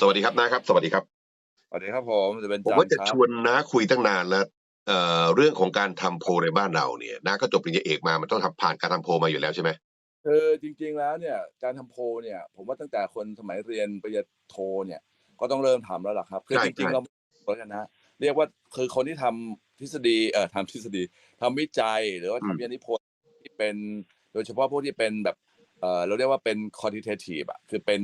สวัสดีครับนะครับ สวัสดีครับ สวัสดีครับผมจะเป็นผมจันว่าจะครับชวนนะคุยตั้งนานแล้วเอ่อเรื่องของการทำโพลในบ้านเราเนี่ยนะก็จบปริญญาเอกมามันต้องทำผ่านการทำโพลมาอยู่แล้วใช่ไหมคือจริง ๆแล้วเนี่ยการทำโพลเนี่ย ผมว่าตั้งแต่คนสมัยเรียนปริญญาโทเนี่ย ก็ต้องเริ่มทำแล้วล่ะครับคือจริงๆเราแล้วกันนะเรียกว่าคือคนที่ทำทฤษฎีเอ่อทำทฤษฎีทำวิจัยหรือว่าทำวิทยานิพนธ์ที่เป็นโดยเฉพาะพวกที่เป็นแบบเอ่อเราเรียกว่าเป็น quantitative อะคือเป็น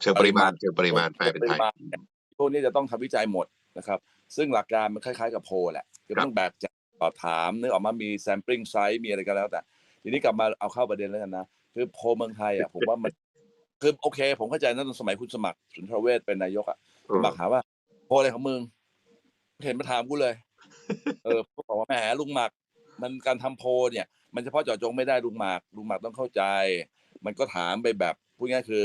เชิงปริมาณเชิงปริมาณแปลเป็นไทยปริมาณเนี่ยพวกนี้จะต้องทำวิจัยหมดนะครับ ซึ่งหลักการมันคล้ายๆกับโพลแหละคือครับต้องแบบจะสอบถามนึกออกมามี sampling size มีอะไรก็แล้วแต่ ทีนี้กลับมาเอาเข้าประเด็นแล้วกันนะ คือโพลเมืองไทยอะผมว่ามันคือโอเค ผมเข้าใจนะตอนสมัยคุณสมัครสุนทรเวชเป็นนายกอะเออสมัครถามว่า โพลอะไรของมึงเห็นมาถามกูเลย เออผมบอกว่าแหมลุงหมัก มันการทำโพลเนี่ย มันเฉพาะเจาะจงไม่ได้ลุงหมักลุงหมักต้องเข้าใจ มันก็ถามไปแบบพูดง่ายๆคือ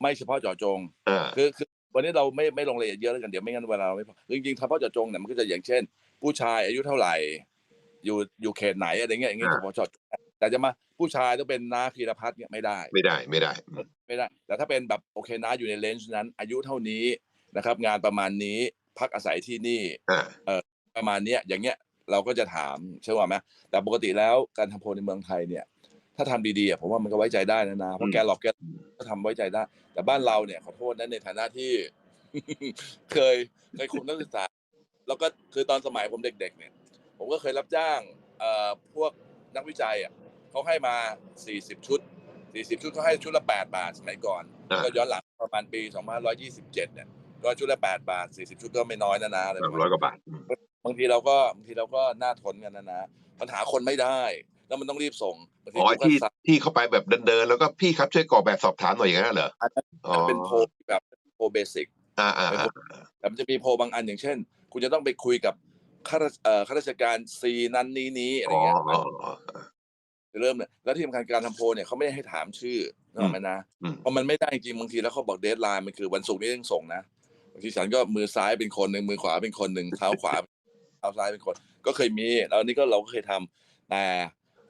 ไม่เฉพาะเจาะจงอ่าคือคือวันนี้เราไม่ไม่ลงรายละเอียดเยอะแล้วกันเดี๋ยวไม่งั้นเวลาเราไม่พอคือจริงๆเฉพาะเจาะจงเนี่ยมันก็จะอย่างเช่น ผู้ชายอายุเท่าไหร่ อยู่อยู่เขตไหนอะไรเงี้ยอย่างเงี้ยอ่าเฉพาะเจาะจงแต่จะมาผู้ชายต้องเป็นน้าพีรพัฒน์เนี่ยไม่ได้ ไม่ได้ไม่ได้ไม่ได้ แต่ถ้าเป็นแบบโอเคน้าอยู่ในเลนส์นั้น อายุเท่านี้นะครับ งานประมาณนี้พักอาศัยที่นี่ อ่า ประมาณเนี้ยอย่างเงี้ย เราก็จะถามใช่ไหมแต่ปกติแล้วการทำโพลในเมืองไทยเนี่ย ถ้าทำดีๆอะผมว่ามันก็ไว้ใจได้นะนะเพอืราะมแกหลอกแกก็ทำไว้ใจได้ แต่บ้านเราเนี่ยขอโทษนะในฐานะที่ เคยเคยคุมนักศึกษา แล้วก็คือตอนสมัยผมเด็ก ๆ เนี่ย ผมก็เคยรับจ้างเอ่อพวกนักวิจัยอะเขาให้มา40ชุด40ชุดเขาให้ชุดละ8บาทสมัยก่อนอ่าก็ย้อนหลังประมาณปี2527เนี่ยก็ชุดละ8บาท40ชุดก็ไม่น้อยนะนะอะไรประมาณร้อยนี้กว่าบาทอืม บางทีเราก็บางทีเราก็น่าทนกันนะนะปัญหาคนไม่ได้ แล้วมันต้องรีบส่งบางทีอ๋อผมก็ที่สั่งที่เข้าไปแบบเดินๆแล้วก็พี่ครับช่วยกรอกแบบสอบถามหน่อยอย่างนั้นเหรอ อันนั้นอ๋อมันเป็นโพลที่แบบโพลเบสิก อ่าอ่าอ่าแต่มันจะมีโพลบางอันอย่างเช่น คุณจะต้องไปคุยกับข้าราชเอ่อข้าราชการซีนั้นนี้นี้อะไรอ๋อเงี้ยอ๋ออ๋อเริ่มเนี่ยแล้วที่สำคัญการทำโพลเนี่ยเขาไม่ได้ให้ถามชื่อนึกออกไหมนะอืม เพราะมันไม่ได้จริงบางทีแล้วเขาบอกเดทไลน์มันคือวันศุกร์นี้ต้องส่งนะบางทีฉันก็มือซ้ายเป็นคนหนึ่งมือขวาเป็นคนหนึ่งเท้าขวา เท้าซ้ายเป็นคนก็เคยมีแล้วอันนี้ก็เราก็เคยทำแต่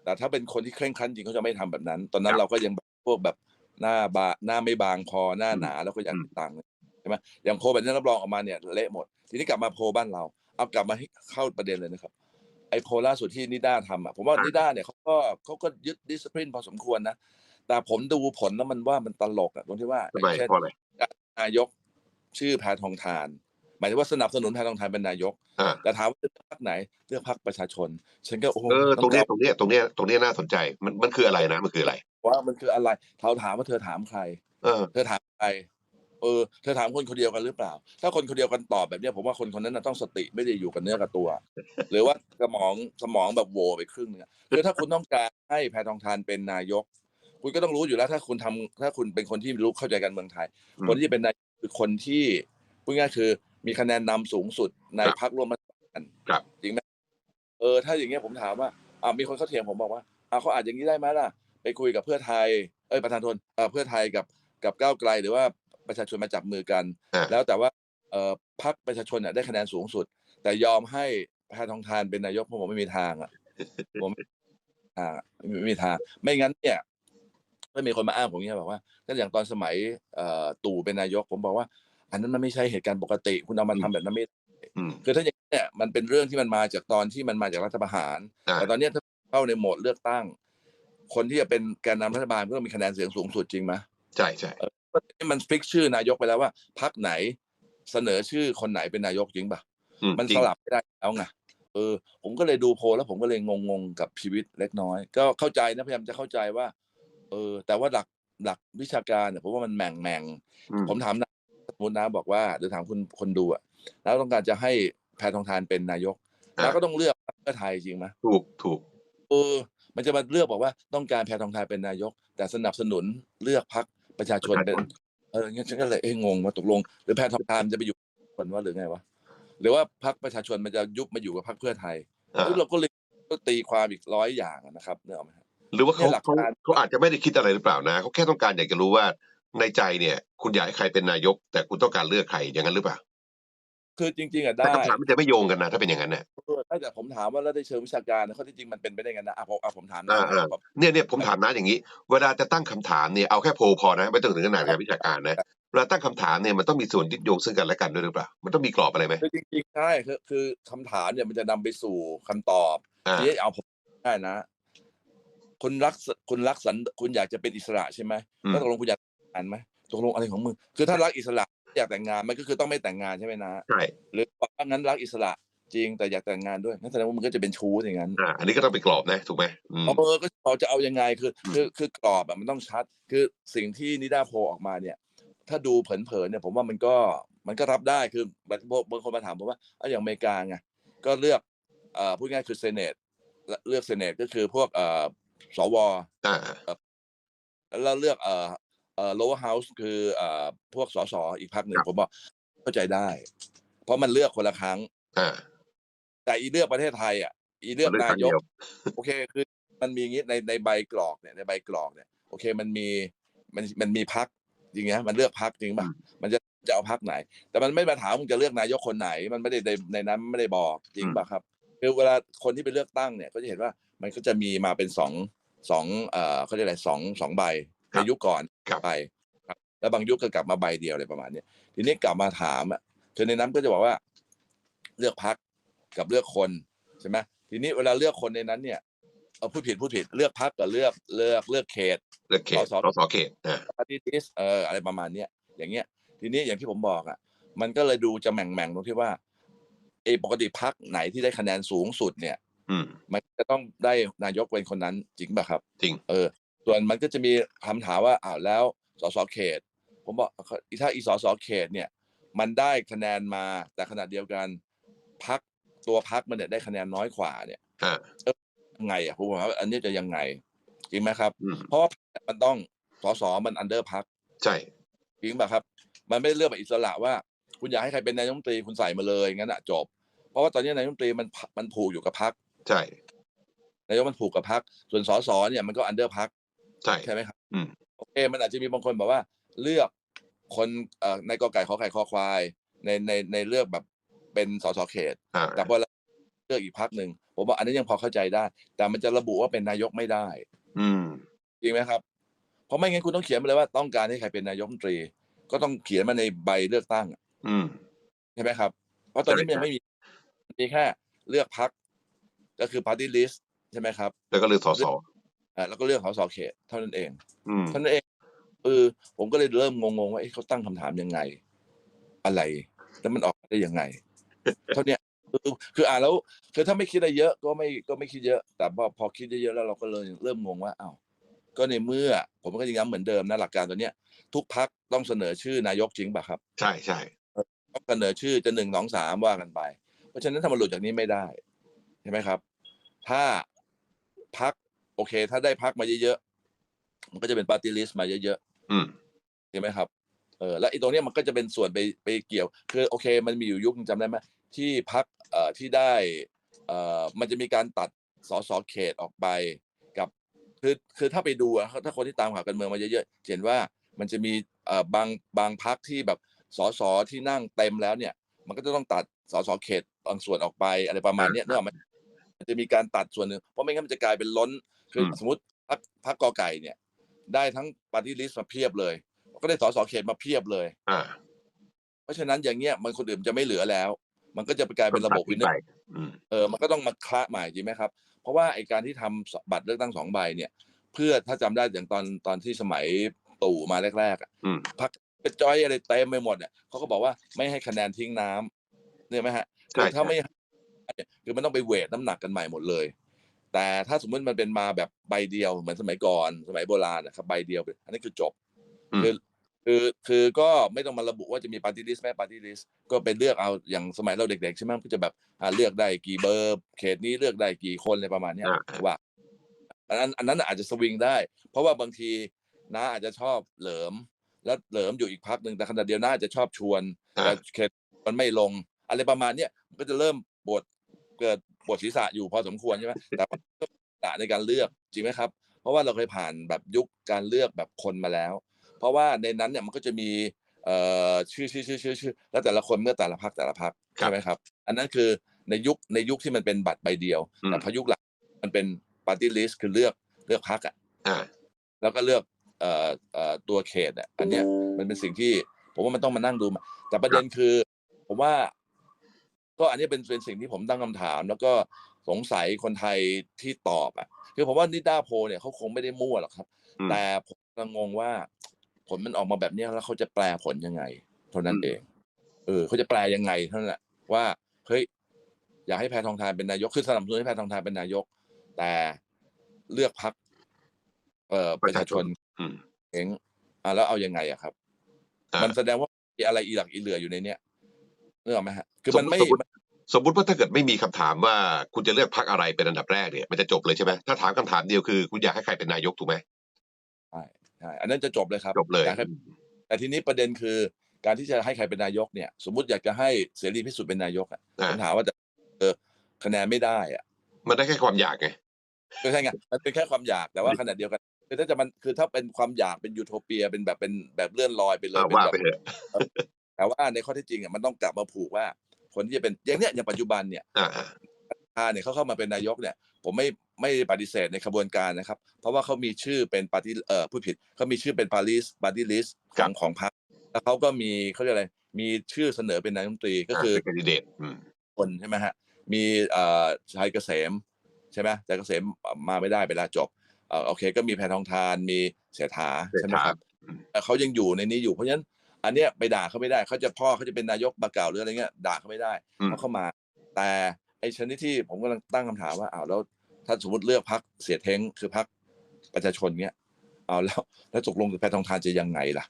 แต่ถ้าเป็นคนที่เคร่งครัดจริงเขาจะไม่ทำแบบนั้น ตอนนั้นเราก็ยังแบบพวกแบบหน้าบาหน้าไม่บางพอหน้าหนาแล้วก็อยากติดตังค์ใช่ไหมอย่างโพลแบบนี้รับรองออกมาเนี่ยเละหมด ทีนี้กลับมาโพลบ้านเรา เอากลับมาให้เข้าประเด็นเลยนะครับไอ้โพลล่าสุดที่นิด้าทำอะผมว่านิด้าเนี่ยเขาก็เขาก็ยึดดิสซิ p ลินพอสมควรนะแต่ผมดูผลแล้วมันว่ามันตลกอะตรงที่ว่าทำไมอย่างเช่นเพราะอะไรนายกชื่อแพทองทาน หมายถึงว่าสนับสนุนแพทองทานเป็นนายก อ่าแต่ถามว่าเลือกพรรคไหนเลือกพรรคประชาชน ฉันก็โอ้โหเออตรงเนี้ยำตรงเนี้ยตรงเนี้ยตรงเนี้ยน่าสนใจมันมันคืออะไรนะมันคืออะไร ว่ามันคืออะไรเขาถามว่าเธอถามใคร เออ เธอถามใคร เออ เธอถามคนคนเดียวกันหรือเปล่า ถ้าคนคนเดียวกันตอบแบบเนี้ยผมว่าคนคนนั้นนะต้องสติไม่ได้อยู่กับเนื้อกับตัว หรือว่าสมองสมองแบบโหวไปครึ่งนึงอะคือถ้าคุณต้องการให้แพทองทานเป็นนายก คุณก็ต้องรู้อยู่แล้วถ้าคุณทำถ้าคุณเป็นคนที่รู้เข้าใจการเมืองไทย อืม คนที่เป็นนายกคือคนที่พูดง่ายๆคือ มีคะแนนนำสูงสุดในครับพรรคร่วมรัฐบาลครับจริงไหมเออ ถ้าอย่างเงี้ยผมถามว่าอ่ามีคนเขาเถียงผมบอกว่าอ่าเขาอาจอย่างนี้ได้ไหมล่ะ ไปคุยกับเพื่อไทย เอ้ยประธานโทนเอ่อเพื่อไทยกับกับก้าวไกลหรือว่าประชาชนมาจับมือกันอ่าแล้วแต่ว่าเอ่อพรรคประชาชนเนี่ยได้คะแนนสูงสุด แต่ยอมให้แพทองทานเป็นนายกผมบอกไม่มีทางอะผมไม่มีทางอะไม่มีทาง ไม่งั้นเนี่ยก็มีคนมาอ้างผมเนี่ยบอกว่าก็อย่างตอนสมัยเอ่อตู่เป็นนายก ผมบอกว่า อันนั้นมันไม่ใช่เหตุการณ์ปกติ คุณเอามาทำแบบนั้นไม่อืมคือถ้าอย่างนี้เนี่ยมันเป็นเรื่องที่มันมาจากตอนที่มันมาจากรัฐประหารอ่าแต่ตอนเนี้ยถ้าเข้าในโหมดเลือกตั้ง คนที่จะเป็นแกนนำรัฐบาลก็ต้องมีคะแนนเสียงสูงสุดจริงไหมใช่ใช่มันฟิกชื่อนายกไปแล้วว่าพักไหนเสนอชื่อคนไหนเป็นนายกจริงป่ะอืมันจริสงลับไม่ได้แล้วไงเออ ผมก็เลยดูโพลแล้วผมก็เลยงงๆกับชีวิตเล็กน้อย ก็เข้าใจนะพยายามจะเข้าใจว่า เออ แต่ว่าหลักหลักวิชาการเนี่ยผมว่ามันแหม่งแม่งๆอืมผมถามนะส มมตินะบอกว่าหรือถามคุณคนดูอะแล้วต้องการจะให้แพทองทานเป็นนายกอ่าแล้วก็ต้องเลือกพรรคเพื่อไทยจริงไหมถูกถูกเออมันจะมาเลือกบอกว่าต้องการแพทองทานเป็นนายก แต่สนับสนุนเลือกพรรคประชาชนเป็นเอองั้นฉันก็เลยเอ้ยงงว่าตกลง หรือแพทองทานจะไปอยู่คนว่าหรือไงวะหรือว่าพรรคประชาชนมันจะยุบมาอยู่กับพรรคเพื่อไทยอ่าเออเราก็เลยก็ตีความอีกร้อยอย่างอะนะครับเนี่ยเอาไหมครับหรือว่าเขาเนี่ยหลักเขาการเขาอาจจะไม่ได้คิดอะไรหรือเปล่านะเขาแค่ต้องการอยากจะรู้ว่า ในใจเนี่ย คุณอยากให้ใครเป็นนายก แต่คุณต้องการเลือกใครอย่างนั้นหรือเปล่าคือจริง ๆอะแต่ได้คำถามมันจะไม่โยงกันนะ ถ้าเป็นอย่างนั้นเนี่ยเออถ้าไม่แต่ผมถามว่าแล้วในเชิงวิชาการนะข้อที่จริงมันเป็นไปได้ไงนะอะผมอะผมถามนะอ่าอ่าเนี่ยเนี่ยผมถามนะอย่างนี้ เวลาจะตั้งคำถามเนี่ยเอาแค่โพลพอนะไม่ต้องถึงขนาดการวิชาการนะเวลาตั้งคำถามเนี่ยมันต้องมีส่วนยึดโยงซึ่งกันและกันด้วยหรือเปล่ามันต้องมีกรอบอะไรไหมคือจริงๆใช่คือคือคำถามเนี่ยมันจะนำไปสู่คำตอบอ่าทีนี้เอาผมได้นะคุณรักสคุณรักสันคุณอยากจะเป็นอิสระใช่ไหมอืมแล้วตกลงคุณอยาก แต่งงานไหมตกลงอะไรของมึงคือถ้ารักอิสระอยากแต่งงานมันก็คือต้องไม่แต่งงานใช่ไหมนะใช่หรือว่างั้นรักอิสระจริงแต่อยากแต่งงานด้วยนั่นแสดงว่ามันก็จะเป็นชู้อย่างนั้นอ่าอันนี้ก็ต้องเป็นกรอบนะถูกไหมอืมเออก็เราจะเอายังไงคืออืมคือคือกรอบอะมันต้องชัด คือสิ่งที่นิดาโพลออกมาเนี่ย ถ้าดูเผินๆเนี่ย ผมว่ามันก็มันก็รับได้คือบางบางคนมาถามผมว่าเอาอย่างอเมริกาไงก็เลือกเอ่อพูดง่ายคือเซเนตเลือกเซเนตก็คือพวกเอ่อสวอ่าแล้วเลือกเอ่อ เอ่อ lower house คือเอ่อพวกสสอีกพรรคหนึ่งผมบอกเข้าใจได้ เพราะมันเลือกคนละครั้ง อ่า แต่อีเลือกประเทศไทยอะอีเลือกมันเลือกนาครั้งยกเดียวโอเค คือมันมีอย่างงี้ในในใบกรอกเนี่ยในใบกรอกเนี่ย โอเคมันมีมันมันมีพักจริงไหมมันเลือกพักจริงป่ะอืมมันจะจะเอาพักไหน แต่มันไม่มาถามมึงจะเลือกนายกคนไหน มันไม่ได้ในในนั้นไม่ได้บอกจริงป่ะครับคือเวลาคนที่ไปเลือกตั้งเนี่ย ก็จะเห็นว่ามันก็จะมีมาเป็นสองสองเอ่อเขาเรียกอะไรสองสองใบ ในยุคก่อนครับไปครับแล้วบางยุคก็กลับมาใบเดียวอะไรประมาณเนี้ยทีนี้กลับมาถามอะคือในนั้นก็จะบอกว่า เลือกพักกับเลือกคนใช่ไหมทีนี้เวลาเลือกคนในนั้นเนี่ยเอาพูดผิดพูดผิดเลือกพักกับเลือกเลือกเลือกเขตเลือกเขตสสสสเขตอ่าปฏิทิสเอออะไรประมาณเนี้ยอย่างเงี้ย ทีนี้อย่างที่ผมบอกอะ มันก็เลยดูจะแหม่งแม่งๆตรงที่ว่าเออปกติพักไหนที่ได้คะแนนสูงสุดเนี่ยอืมมันจะต้องได้นายกเป็นคนนั้นจริงป่ะครับ จริง เออ ส่วนมันก็จะมีคำถามว่าอ้าวแล้วสสเขต ผมบอกถ้าอีสสเขตเนี่ย มันได้คะแนนมาแต่ขณะเดียวกันพักตัวพักมันเนี่ยได้คะแนนน้อยกว่าเนี่ยอ่ายังไงอะผมว่าอันนี้จะยังไงจริงไหมครับอืมเพราะว่ามันต้องสสมันอันเดอร์พักใช่จริงป่ะครับ มันไม่ได้เลือกแบบอิสระว่า คุณอยากให้ใครเป็นนายกรัฐมนตรีคุณใส่มาเลยงั้นอะจบ เพราะว่าตอนนี้นายกรัฐมนตรีมันมันผูกอยู่กับพักใช่นายกมันผูกกับพักส่วนสสเนี่ยมันก็อันเดอร์พัก ใช่ใช่ไหมครับอืมโอเค มันอาจจะมีบางคนบอกว่า เลือกคนเอ่อในกอไก่ขอไข่คอควาย ในในในเลือกแบบเป็นสสเขตอ่าแต่พอเลือกอีกพักหนึ่งผมว่าอันนี้ยังพอเข้าใจได้ แต่มันจะระบุว่าเป็นนายกไม่ได้ อืมจริงไหมครับ เพราะไม่งั้นคุณต้องเขียนมาเลยว่าต้องการให้ใครเป็นนายกรัฐมนตรี ก็ต้องเขียนมาในใบเลือกตั้งอืมใช่ไหมครับ เพราะตอนนี้ใช่มันยังไม่มีมีแค่เลือกพักก็คือ party list ใช่ไหมครับ แล้วก็เลือกสสอ่า แล้วก็เลือกสสเขตเท่านั้นเองอืมเท่านั้นเองเออผมก็เลยเริ่มงงๆว่าเอ๊ะเขาตั้งคำถามยังไง อะไร แล้วมันออกมาได้ยังไงเท่าเนี้ยคือคืออ่านแล้วคือถ้าไม่คิดอะไรเยอะก็ไม่ก็ไม่คิดเยอะ แต่พอพอคิดเยอะๆแล้วเราก็เลยเริ่มงงว่าอ้าวก็ในเมื่อ ผมก็ยังย้ำเหมือนเดิมนะหลักการตัวเนี้ย ทุกพักต้องเสนอชื่อนายกจริงป่ะครับ ใช่ใช่ต้องเสนอชื่อจะหนึ่งสองสามว่ากันไป เพราะฉะนั้นถ้ามันหลุดจากนี้ไม่ได้ใช่ไหมครับ ถ้าพัก โอเค ถ้าได้พักมาเยอะๆมันก็จะเป็นปาร์ตี้ลิสต์มาเยอะอืมๆใช่ไหมครับเออแล้วไอ้ตรงเนี้ยมันก็จะเป็นส่วนไปไปเกี่ยว คือโอเค มันมีอยู่ยุคนึงจำได้ไหมที่พักเอ่อที่ได้เอ่อมันจะมีการตัดสสเขตออกไปกับ คือคือถ้าไปดูอะถ้าคนที่ตามข่าวการเมืองมาเยอะๆจะเห็นว่ามันจะมีเอ่อบางบางพักที่แบบสสที่นั่งเต็มแล้วเนี่ย มันก็จะต้องตัดสสเขตบางส่วนออกไปอะไรประมาณเนี้ยอ่าเนกอะมันมัน จะมีการตัดส่วนหนึ่งเพราะไม่งั้นมันจะกลายเป็นล้นคืออมสมมติพักพักกอไก่เนี่ย ได้ทั้งปาร์ตี้ลิสต์มาเพียบเลย ก็ได้สสเขตมาเพียบเลยอ่าเพราะฉะนั้นอย่างเงี้ยมันคนอื่นจะไม่เหลือแล้ว มันก็จะไปกลายเป็นระบบวินเนอไปร์อืมเออมันก็ต้องมาคละใหม่จริงไหมครับ เพราะว่าไอการที่ทำบัตรเลือกตั้งสองใบเนี่ย เพื่อถ้าจำได้อย่างตอนตอนที่สมัยตู่มาแรกๆอะอืมพักเป็นจอยอะไรเต็มไปหมดเนี่ยเขาก็บอกว่าไม่ให้คะแนนทิ้งน้ำเนี่ยไหมฮะใช่คือถ้าใช่ไม่ให้ คือมันต้องไปเวทน้ำหนักกันใหม่หมดเลย แต่ถ้าสมมติมันเป็นมาแบบใบเดียวเหมือนสมัยก่อนสมัยโบราณนะครับใบเดียวอันนี้คือจบอืมคือคือคือก็ไม่ต้องมาระบุว่าจะมีปาร์ตี้ลิสต์ไหมปาร์ตี้ลิสต์ก็ไปเลือกเอาอย่างสมัยเราเด็กๆใช่ไหมก็จะแบบอ่าเลือกได้กี่เบอร์เขตนี้เลือกได้กี่คนอะไรประมาณเนี้ยอ่าว่าอันนั้นอันนั้นอาจจะสวิงได้ เพราะว่าบางทีน้าอาจจะชอบเหลิม แล้วเหลิมอยู่อีกพักหนึ่งแต่ขณะเดียวน้าอาจจะชอบชวนอ่าแต่เขตมันไม่ลง อะไรประมาณเนี้ยมันก็จะเริ่มปวด เกิดปวดศีรษะอยู่พอสมควรใช่ไหมแต่ว่าก็ศีรษะในการเลือกจริงไหมครับ เพราะว่าเราเคยผ่านแบบยุคการเลือกแบบคนมาแล้ว เพราะว่าในนั้นเนี่ยมันก็จะมีเอ่อชื่อชื่อชื่อชื่อชื่อแล้วแต่ละคนเมื่อแต่ละพักแต่ละพักครับใช่ไหมครับ อันนั้นคือในยุคในยุคที่มันเป็นบัตรใบเดียวอืมแต่พอยุคหลังมันเป็นปาร์ตี้ลิสต์คือเลือกเลือกพักอะอ่าแล้วก็เลือกเอ่อเอ่อตัวเขตอะอันเนี้ยมันเป็นสิ่งที่ผมว่ามันต้องมานั่งดูมาแต่ประเด็นคือ ผมว่า ก็อันนี้เป็นเป็นสิ่งที่ผมตั้งคำถาม แล้วก็สงสัยคนไทยที่ตอบอะคือผมว่านิด้าโพลเนี่ยเขาคงไม่ได้มั่วหรอกครับอืมแต่ผมกำลังงงว่า ผลมันออกมาแบบเนี้ยแล้วเขาจะแปลผลยังไงเท่านั้นเอง เออเขาจะแปลยังไงเท่านั้นแหละว่าเฮ้ยอยากให้แพทองทานเป็นนายกคือสนับสนุนให้แพทองทานเป็นนายก แต่เลือกพักเอ่อประชาชนอืมเองอะแล้วเอายังไงอะครับอ่ามันแสดงว่ามีอะไรอีหลักอีเหลืออยู่ในเนี้ย เรื่องไหมฮะคือมันไม่สมมุติสมมุติว่าถ้าเกิดไม่มีคำถามว่าคุณจะเลือกพักอะไรเป็นอันดับแรกเนี่ยมันจะจบเลยใช่ไหมถ้าถามคำถามเดียวคือ คุณอยากให้ใครเป็นนายกถูกไหมใช่ใช่อันนั้นจะจบเลยครับจบเลยอยากให้แต่ทีนี้ประเด็นคือ การที่จะให้ใครเป็นนายกเนี่ย สมมติอยากจะให้เสรีพิสุทธิ์เป็นนายกอะอ่าผมถามว่าจะเออคะแนนไม่ได้อะมันได้แค่ความอยากไงก็ใช่ไงมันเป็นแค่ความอยากแต่ว่าขณะเดียวกันคือถ้าจะมันคือถ้าเป็นความอยากเป็นยูโทเปีย เป็นแบบเป็นแบบเลื่อนลอยไปเลยอ่าเป็นว่าแบบไปเถอะ แต่ว่าในข้อเท็จจริงอะมันต้องกลับมาผูกว่า คนที่จะเป็นอย่างเนี้ยอย่างปัจจุบันเนี่ยอ่าถ้าเนี่ยเขาเข้ามาเป็นนายกเนี่ย ผมไม่ไม่ปฏิเสธในขบวนการนะครับ เพราะว่าเขามีชื่อเป็นปาร์ตี้เอ่อผู้ผิดเขามีชื่อเป็นปารีสปาร์ตี้ลิสของของพรรคแล้วเขาก็มีเขาเรียกอะไรมีชื่อเสนอเป็นนายกรัฐมนตรีก็คือเป็นแคนดิเดตอืมคนใช่ไหมฮะมีเอ่อชัยเกษมใช่ไหมชัยเกษมมาไม่ได้ไปแล้วจบเอ่อโอเค ก็มีแพทองทานมีเสถาใช่ไหมครับแต่เขายังอยู่ในนี้อยู่เพราะฉะนั้น อันเนี้ยไปด่าเขาไม่ได้เขาจะพ่อเขาจะเป็นนายกมาเก่าหรืออะไรเงี้ยด่าเขาไม่ได้อืมเพราะเขามา แต่ไอ้ชนิดที่ผมกำลังตั้งคำถามว่าอ้าวแล้วถ้าสมมติเลือกพักเสียเท้งคือพักประชาชนเงี้ยเอาแล้วแล้วตกลงแพทองทานจะยังไงล่ะ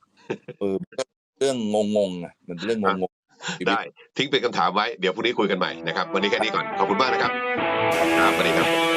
เออมันก็เรื่องงงๆอะมันเป็นเรื่องงงๆชีวิตได้ทิ้งเป็นคำถามไว้เดี๋ยวพรุ่งนี้คุยกันใหม่นะครับ วันนี้แค่นี้ก่อนขอบคุณมากนะครับครับสวัสดีครับ